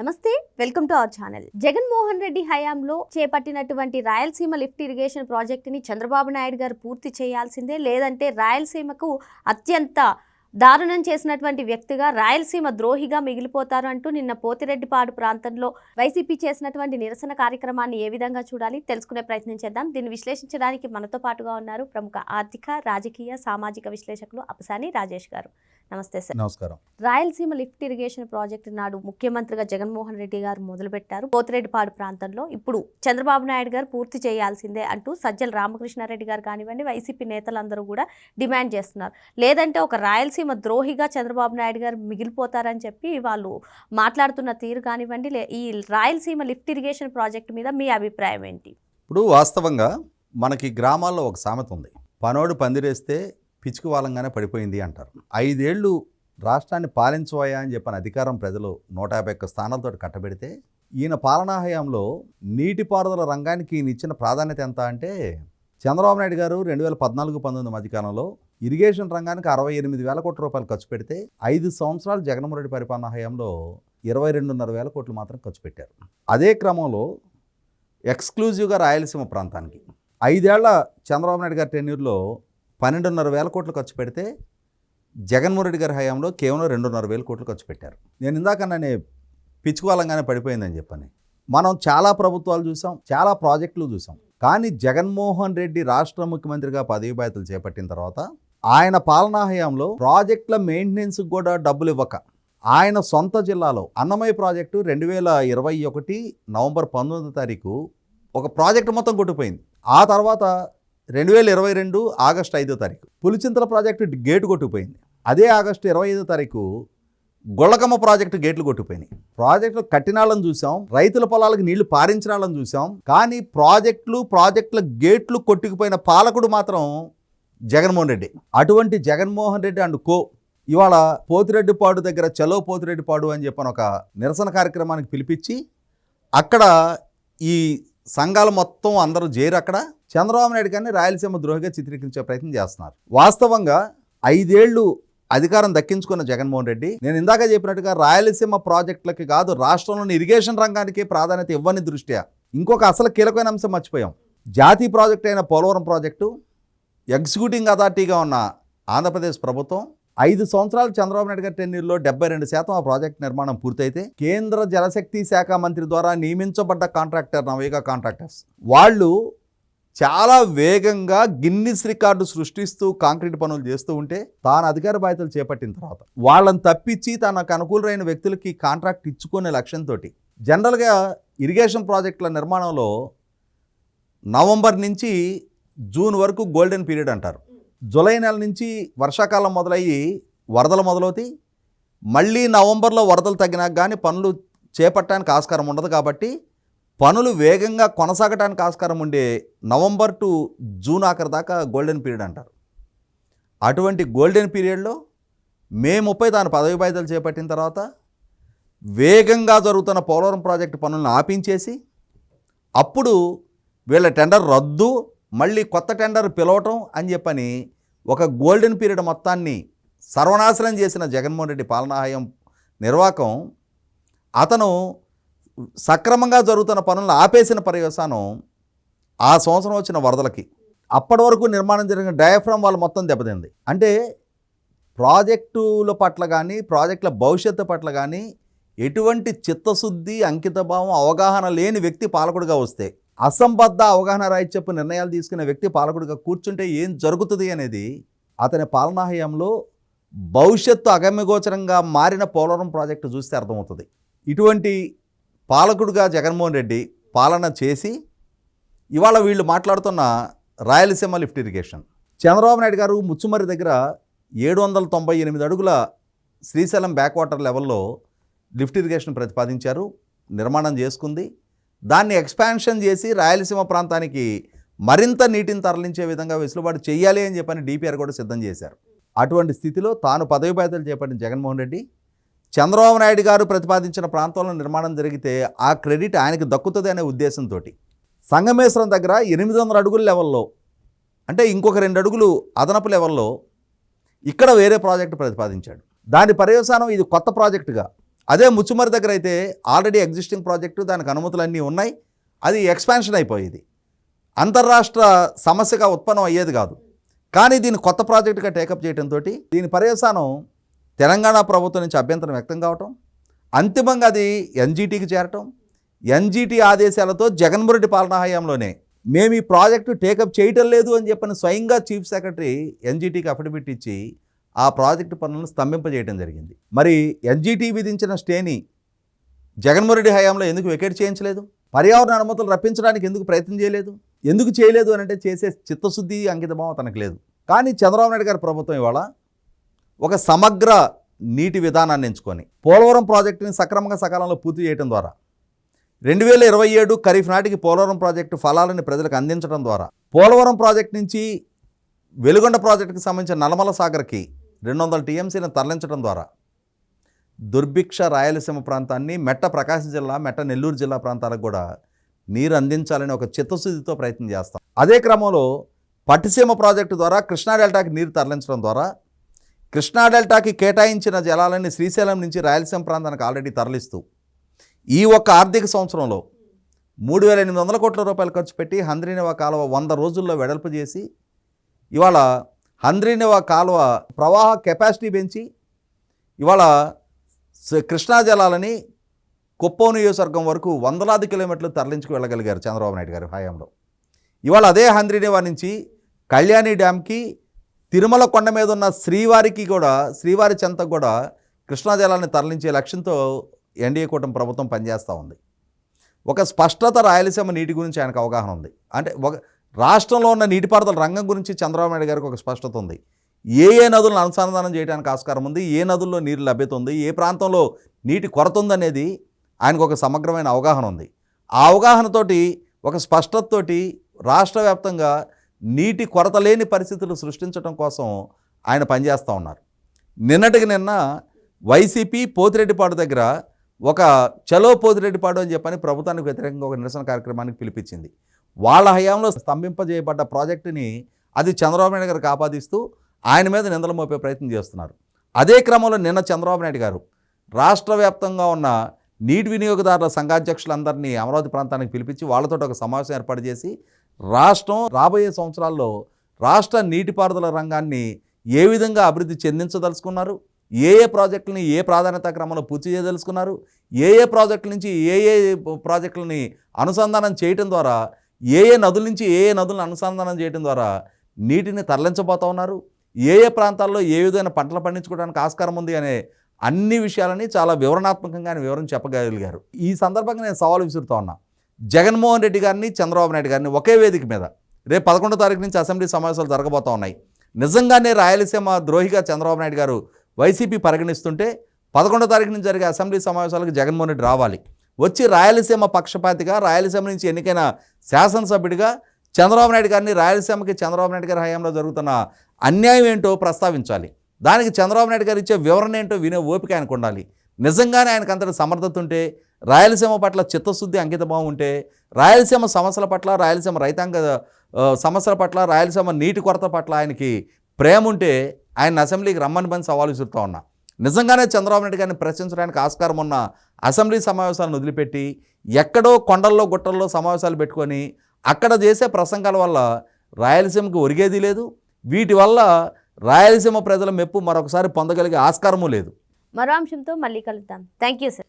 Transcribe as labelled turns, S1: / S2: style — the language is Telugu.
S1: నమస్తే welcome to our channel. Jaganmohan Reddy హయాంలో చేపట్టినటువంటి రాయలసీమ లిఫ్ట్ ఇరిగేషన్ ప్రాజెక్టుని చంద్రబాబు నాయుడు గారు పూర్తి చేయాల్సిందే లేదంటే రాయలసీమకు అత్యంత దారుణం చేసినటువంటి వ్యక్తిగా రాయలసీమ ద్రోహిగా మిగిలిపోతారు అంటూ నిన్న పోతిరెడ్డిపాడు ప్రాంతంలో వైసీపీ చేసినటువంటి నిరసన కార్యక్రమాన్ని ఏ విధంగా చూడాలి తెలుసుకునే ప్రయత్నం చేద్దాం. దీన్ని విశ్లేషించడానికి మనతో పాటుగా ఉన్నారు ప్రముఖ ఆర్థిక రాజకీయ సామాజిక విశ్లేషకులు అపసాని రాజేష్ గారు. నమస్తే సార్.
S2: నమస్కారం.
S1: రాయలసీమ లిఫ్ట్ ఇరిగేషన్ ప్రాజెక్టు నాడు ముఖ్యమంత్రిగా జగన్మోహన్ రెడ్డి గారు మొదలుపెట్టారు. పోతిరెడ్డిపాడు ప్రాంతంలో ఇప్పుడు చంద్రబాబు నాయుడు గారు పూర్తి చేయాల్సిందే అంటూ సజ్జల రామకృష్ణారెడ్డి గారు కానివ్వండి వైసీపీ నేతలందరూ కూడా డిమాండ్ చేస్తున్నారు. లేదంటే ఒక రాయలసీమ ద్రోహిగా చంద్రబాబు నాయుడు గారు మిగిలిపోతారని చెప్పి వాళ్ళు మాట్లాడుతున్న తీరు కానివ్వండి లే- ఈ రాయలసీమ లిఫ్ట్ ఇరిగేషన్ ప్రాజెక్టు మీద మీ అభిప్రాయం ఏంటి?
S2: ఇప్పుడు వాస్తవంగా మనకి గ్రామాల్లో ఒక సామెత ఉంది. పనోడు పందిరేస్తే పిచ్చుకు వాలంగానే పడిపోయింది అంటారు. ఐదేళ్ళు రాష్ట్రాన్ని పాలించబోయా అని చెప్పిన అధికారం ప్రజలు నూట యాభై ఒక్క స్థానాలతో కట్టబెడితే ఈయన పాలనా హయాంలో నీటిపారుదల రంగానికి ఈయన ఇచ్చిన ప్రాధాన్యత ఎంత అంటే చంద్రబాబు నాయుడు గారు రెండు వేల పద్నాలుగు పంతొమ్మిది మధ్యకాలంలో ఇరిగేషన్ రంగానికి అరవై ఎనిమిది వేల కోట్ల రూపాయలు ఖర్చు పెడితే ఐదు సంవత్సరాలు జగన్మోహన్ రెడ్డి పరిపాలన హయాంలో ఇరవై రెండున్నర వేల కోట్లు మాత్రం ఖర్చు పెట్టారు. అదే క్రమంలో ఎక్స్క్లూజివ్గా రాయలసీమ ప్రాంతానికి ఐదేళ్ళ చంద్రబాబు నాయుడు గారి టెన్యూర్లో పన్నెండున్నర వేల కోట్లు ఖర్చు పెడితే జగన్మోహన్ రెడ్డి గారి హయాంలో కేవలం రెండున్నర వేల కోట్లు ఖర్చు పెట్టారు. నేను ఇందాక నన్ను పిచ్చుకోవాలంగానే పడిపోయిందని చెప్పని. మనం చాలా ప్రభుత్వాలు చూసాం చాలా ప్రాజెక్టులు చూసాం. కానీ జగన్మోహన్ రెడ్డి రాష్ట్ర ముఖ్యమంత్రిగా పదవి బాధ్యతలు చేపట్టిన తర్వాత ఆయన పాలనా హయాంలో ప్రాజెక్టుల మెయింటెనెన్స్కి కూడా డబ్బులు ఇవ్వక. ఆయన సొంత జిల్లాలో అన్నమయ్య ప్రాజెక్టు రెండు వేల ఇరవై ఒకటి నవంబర్ పంతొమ్మిదో తారీఖు ఒక ప్రాజెక్టు మొత్తం కొట్టుకుపోయింది ఆ తర్వాత రెండు వేల ఇరవై రెండు ఆగస్టు ఐదో తారీఖు పులిచింతల ప్రాజెక్టు గేటు కొట్టుకుపోయింది అదే ఆగస్టు ఇరవై ఐదో తారీఖు గొళ్ళకమ్మ ప్రాజెక్టు గేట్లు కొట్టుకుపోయినాయి ప్రాజెక్టులు కట్టినాళ్ళని చూసాం రైతుల పొలాలకు నీళ్ళు పారించినాళ్ళని చూసాం కానీ ప్రాజెక్టులు ప్రాజెక్టుల గేట్లు కొట్టుకుపోయిన పాలకుడు మాత్రం జగన్మోహన్ రెడ్డి. అటువంటి జగన్మోహన్ రెడ్డి అండ్ కో ఇవాళ పోతిరెడ్డిపాడు దగ్గర చలో పోతిరెడ్డిపాడు అని చెప్పని ఒక నిరసన కార్యక్రమానికి పిలిపించి అక్కడ ఈ సంఘాలు మొత్తం అందరూ చేరు అక్కడ. చంద్రబాబు నాయుడు గారిని రాయలసీమ ద్రోహిగా చిత్రీకరించే ప్రయత్నం చేస్తున్నారు. వాస్తవంగా ఐదేళ్ళు అధికారం దక్కించుకున్న జగన్మోహన్ రెడ్డి నేను ఇందాక చెప్పినట్టుగా రాయలసీమ ప్రాజెక్టులకి కాదు రాష్ట్రంలోని ఇరిగేషన్ రంగానికి ప్రాధాన్యత ఇవ్వని దృష్ట్యా ఇంకొక అసలు కీలకమైన అంశం మర్చిపోయాం. జాతీయ ప్రాజెక్ట్ అయిన పోలవరం ప్రాజెక్టు ఎగ్జిక్యూటింగ్ అథారిటీగా ఉన్న ఆంధ్రప్రదేశ్ ప్రభుత్వం ఐదు సంవత్సరాలు చంద్రబాబు నాయుడు గారి టెన్యూర్లో డెబ్బై రెండు శాతం ఆ ప్రాజెక్ట్ నిర్మాణం పూర్తయితే కేంద్ర జలశక్తి శాఖ మంత్రి ద్వారా నియమించబడ్డ కాంట్రాక్టర్ నవేగా కాంట్రాక్టర్స్. వాళ్ళు చాలా వేగంగా గిన్నిస్ రికార్డు సృష్టిస్తూ కాంక్రీట్ పనులు చేస్తూ ఉంటే తాను అధికార బాధ్యతలు చేపట్టిన తర్వాత వాళ్ళని తప్పించి తనకు అనుకూలమైన వ్యక్తులకి కాంట్రాక్ట్ ఇచ్చుకునే లక్ష్యంతో జనరల్గా ఇరిగేషన్ ప్రాజెక్టుల నిర్మాణంలో నవంబర్ నుంచి జూన్ వరకు గోల్డెన్ పీరియడ్ అంటారు. జూలై నెల నుంచి వర్షాకాలం మొదలయ్యి వరదలు మొదలవుతాయి. మళ్ళీ నవంబర్లో వరదలు తగ్గినాక కానీ పనులు చేపట్టడానికి ఆస్కారం ఉండదు కాబట్టి పనులు వేగంగా కొనసాగడానికి ఆస్కారం ఉండే నవంబర్ టు జూన్ ఆఖరి దాకా గోల్డెన్ పీరియడ్ అంటారు. అటువంటి గోల్డెన్ పీరియడ్లో మే ముప్పై తాను పదవి బాధ్యతలు చేపట్టిన తర్వాత వేగంగా జరుగుతున్న పోలవరం ప్రాజెక్టు పనులను ఆపించేసి అప్పుడు వీళ్ళ టెండర్ రద్దు మళ్ళీ కొత్త టెండర్ పిలవటం అని చెప్పని ఒక గోల్డెన్ పీరియడ్ మొత్తాన్ని సర్వనాశనం చేసిన జగన్మోహన్ రెడ్డి పాలనాహయం నిర్వాహకం అతను సక్రమంగా జరుగుతున్న పనులను ఆపేసిన పర్యవసానం ఆ సంవత్సరం వచ్చిన వరదలకి. అప్పటి వరకు నిర్మాణం జరిగిన డయాఫ్రామ్ వాళ్ళు మొత్తం దెబ్బతింది. అంటే ప్రాజెక్టుల పట్ల కానీ ప్రాజెక్టుల భవిష్యత్తు పట్ల కానీ ఎటువంటి చిత్తశుద్ధి అంకితభావం అవగాహన లేని వ్యక్తి పాలకుడిగా వస్తే అసంబద్ధ అవగాహన రాయిత్యపు నిర్ణయాలు తీసుకునే వ్యక్తి పాలకుడిగా కూర్చుంటే ఏం జరుగుతుంది అనేది అతని పాలనా హయాంలో భవిష్యత్తు అగమ్యగోచరంగా మారిన పోలవరం ప్రాజెక్టు చూస్తే అర్థమవుతుంది. ఇటువంటి పాలకుడుగా జగన్మోహన్ రెడ్డి పాలన చేసి ఇవాళ వీళ్ళు మాట్లాడుతున్న రాయలసీమ లిఫ్ట్ ఇరిగేషన్. చంద్రబాబు నాయుడు గారు ముచ్చుమర్రి దగ్గర ఏడు వందల తొంభై ఎనిమిది అడుగుల శ్రీశైలం బ్యాక్ వాటర్ లెవెల్లో లిఫ్ట్ ఇరిగేషన్ ప్రతిపాదించారు నిర్మాణం చేసుకుంది. దాన్ని ఎక్స్పాన్షన్ చేసి రాయలసీమ ప్రాంతానికి మరింత నీటిని తరలించే విధంగా వెసులుబాటు చేయాలి అని చెప్పని డిపిఆర్ కూడా సిద్ధం చేశారు. అటువంటి స్థితిలో తాను పదవి బాధ్యతలు చేపట్టిన జగన్మోహన్ రెడ్డి చంద్రబాబు నాయుడు గారు ప్రతిపాదించిన ప్రాంతంలో నిర్మాణం జరిగితే ఆ క్రెడిట్ ఆయనకు దక్కుతుంది అనే ఉద్దేశంతో సంగమేశ్వరం దగ్గర ఎనిమిది వందల అడుగుల లెవెల్లో అంటే ఇంకొక రెండు అడుగులు అదనపు లెవెల్లో ఇక్కడ వేరే ప్రాజెక్టు ప్రతిపాదించాడు. దాని పర్యవసానం ఇది కొత్త ప్రాజెక్టుగా అదే ముచ్చుమరి దగ్గర అయితే ఆల్రెడీ ఎగ్జిస్టింగ్ ప్రాజెక్టు దానికి అనుమతులు అన్నీ ఉన్నాయి. అది ఎక్స్పాన్షన్ అయిపోయేది. అంతర్రాష్ట్ర సమస్యగా ఉత్పన్నం అయ్యేది కాదు. కానీ దీన్ని కొత్త ప్రాజెక్టుగా టేకప్ చేయడంతో దీని పర్యవసానం తెలంగాణ ప్రభుత్వం నుంచి అభ్యంతరం వ్యక్తం కావటం అంతిమంగా అది ఎన్జీటీకి చేరటం ఎన్జీటీ ఆదేశాలతో జగన్మోహన్ పాలనా హయాంలోనే మేము ఈ ప్రాజెక్టు టేకప్ చేయటం లేదు అని చెప్పని స్వయంగా చీఫ్ సెక్రటరీ ఎన్జీటీకి అఫిడవిట్ ఇచ్చి ఆ ప్రాజెక్టు పనులను స్తంభింపజేయడం జరిగింది. మరి ఎన్జీటీ విధించిన స్టేని జగన్మోహన్ రెడ్డి హయాంలో ఎందుకు వెకేట్ చేయించలేదు? పర్యావరణ అనుమతులు రప్పించడానికి ఎందుకు ప్రయత్నం చేయలేదు? ఎందుకు చేయలేదు అని అంటే చేసే చిత్తశుద్ధి అంకితభావం తనకు లేదు. కానీ చంద్రబాబు నాయుడు గారి ప్రభుత్వం ఇవాళ ఒక సమగ్ర నీటి విధానాన్ని ఎంచుకొని పోలవరం ప్రాజెక్టుని సక్రమంగా సకాలంలో పూర్తి చేయడం ద్వారా రెండు వేల ఇరవై ఏడు ఖరీఫ్ నాటికి పోలవరం ప్రాజెక్టు ఫలాలను ప్రజలకు అందించడం ద్వారా పోలవరం ప్రాజెక్టు నుంచి వెలుగొండ ప్రాజెక్టుకి సంబంధించిన నల్లమల సాగర్కి రెండు వందల టీఎంసీని తరలించడం ద్వారా దుర్భిక్ష రాయలసీమ ప్రాంతాన్ని మెట్ట ప్రకాశం జిల్లా మెట్ట నెల్లూరు జిల్లా ప్రాంతాలకు కూడా నీరు అందించాలని ఒక చిత్తశుద్ధితో ప్రయత్నం చేస్తాం. అదే క్రమంలో పట్టిసీమ ప్రాజెక్టు ద్వారా కృష్ణా డెల్టాకి నీరు తరలించడం ద్వారా కృష్ణా డెల్టాకి కేటాయించిన జలాలని శ్రీశైలం నుంచి రాయలసీమ ప్రాంతానికి ఆల్రెడీ తరలిస్తూ ఈ ఒక్క ఆర్థిక సంవత్సరంలో మూడు వేల ఎనిమిది వందల కోట్ల రూపాయలు ఖర్చు పెట్టి హంద్రీనివా కాలువ వంద రోజుల్లో వెడల్పు చేసి ఇవాళ హంద్రీనివా కాలువ ప్రవాహ కెపాసిటీ పెంచి ఇవాళ కృష్ణా జలాలని కుప్పం నియోజకవర్గం వరకు వందలాది కిలోమీటర్లు తరలించుకు వెళ్ళగలిగారు చంద్రబాబు నాయుడు గారి హయాంలో. ఇవాళ అదే హంద్రీనివా నుంచి కళ్యాణి డ్యామ్కి తిరుమల కొండ మీద ఉన్న శ్రీవారికి కూడా శ్రీవారి చెంతకు కూడా కృష్ణా జలాన్ని తరలించే లక్ష్యంతో ఎన్డీఏ కూటమి ప్రభుత్వం పనిచేస్తూ ఉంది. ఒక స్పష్టత రాయలసీమ నీటి గురించి ఆయనకు అవగాహన ఉంది. అంటే ఒక రాష్ట్రంలో ఉన్న నీటిపారుదల రంగం గురించి చంద్రబాబు నాయుడు గారికి ఒక స్పష్టత ఉంది. ఏ ఏ నదులను అనుసంధానం చేయడానికి ఆస్కారం ఉంది? ఏ నదుల్లో నీరు లభ్యత ఉంది ఏ ప్రాంతంలో నీటి కొరత ఉందనేది ఆయనకు ఒక సమగ్రమైన అవగాహన ఉంది. ఆ అవగాహనతోటి ఒక స్పష్టతతోటి రాష్ట్ర వ్యాప్తంగా నీటి కొరత లేని పరిస్థితులు సృష్టించడం కోసం ఆయన పనిచేస్తూ ఉన్నారు. నిన్నటికి నిన్న వైసీపీ పోతిరెడ్డిపాడు దగ్గర ఒక చలో పోతిరెడ్డిపాడు అని చెప్పని ప్రభుత్వానికి వ్యతిరేకంగా ఒక నిరసన కార్యక్రమానికి పిలిపించింది. వాళ్ళ హయాంలో స్తంభింపజేయబడ్డ ప్రాజెక్టుని అది చంద్రబాబు నాయుడు గారు ఆపాదిస్తూ ఆయన మీద నిందలు మోపే ప్రయత్నం చేస్తున్నారు. అదే క్రమంలో నిన్న చంద్రబాబు నాయుడు గారు రాష్ట్ర వ్యాప్తంగా ఉన్న నీటి వినియోగదారుల సంఘాధ్యక్షులందరినీ అమరావతి ప్రాంతానికి పిలిపించి వాళ్ళతో ఒక సమావేశం ఏర్పాటు చేసి రాష్ట్రం రాబోయే సంవత్సరాల్లో రాష్ట్ర నీటిపారుదల రంగాన్ని ఏ విధంగా అభివృద్ధి చెందించదలుచుకున్నారు? ఏ ఏ ప్రాజెక్టులని ఏ ప్రాధాన్యత క్రమంలో పూర్తి చేయదలుచుకున్నారు? ఏ ఏ ప్రాజెక్టుల నుంచి ఏ ఏ ప్రాజెక్టులని అనుసంధానం చేయటం ద్వారా ఏ ఏ నదుల నుంచి ఏ ఏ నదులను అనుసంధానం చేయడం ద్వారా నీటిని తరలించబోతా ఉన్నారు? ఏ ఏ ప్రాంతాల్లో ఏ విధమైన పంటలు పండించుకోవడానికి ఆస్కారం ఉంది అనే అన్ని విషయాలని చాలా వివరణాత్మకంగా ఆయన వివరణ చెప్పగలిగారు. ఈ సందర్భంగా నేను సవాల్ విసురుతా ఉన్నా. జగన్మోహన్ రెడ్డి గారిని చంద్రబాబు నాయుడు గారిని ఒకే వేదిక మీద రేపు పదకొండో తారీఖు నుంచి అసెంబ్లీ సమావేశాలు జరగబోతా ఉన్నాయి. నిజంగానే రాయలసీమ ద్రోహిగా చంద్రబాబు నాయుడు గారు వైసీపీ పరిగణిస్తుంటే పదకొండో తారీఖు నుంచి జరిగే అసెంబ్లీ సమావేశాలకు జగన్మోహన్ రెడ్డి రావాలి. వచ్చి రాయలసీమ పక్షపాతిగా రాయలసీమ నుంచి ఎన్నికైన శాసనసభ్యుడిగా చంద్రబాబు నాయుడు గారిని రాయలసీమకి చంద్రబాబు నాయుడు గారి హయాంలో జరుగుతున్న అన్యాయం ఏంటో ప్రస్తావించాలి. దానికి చంద్రబాబు నాయుడు గారు ఇచ్చే వివరణ ఏంటో వినే ఓపిక ఆయనకు ఉండాలి. నిజంగానే ఆయనకు అంతటి సమర్థత ఉంటే రాయలసీమ పట్ల చిత్తశుద్ధి అంకితభావం ఉంటే రాయలసీమ సమస్యల పట్ల రాయలసీమ రైతాంగ సమస్యల పట్ల రాయలసీమ నీటి కొరత పట్ల ఆయనకి ప్రేమ ఉంటే ఆయన అసెంబ్లీకి రమ్మని పని సవాలు విసురుతా ఉన్నా. నిజంగానే చంద్రబాబు నాయుడు గారిని ప్రశ్నించడానికి ఆస్కారం ఉన్న అసెంబ్లీ సమావేశాలను వదిలిపెట్టి ఎక్కడో కొండల్లో గుట్టల్లో సమావేశాలు పెట్టుకొని అక్కడ చేసే ప్రసంగాల వల్ల రాయలసీమకు ఒరిగేది లేదు. వీటి వల్ల రాయలసీమ ప్రజల మెప్పు మరొకసారి పొందగలిగే ఆస్కారము లేదు.
S1: మరో అంశంతో మళ్ళీ కలుద్దాం. Thank you sir.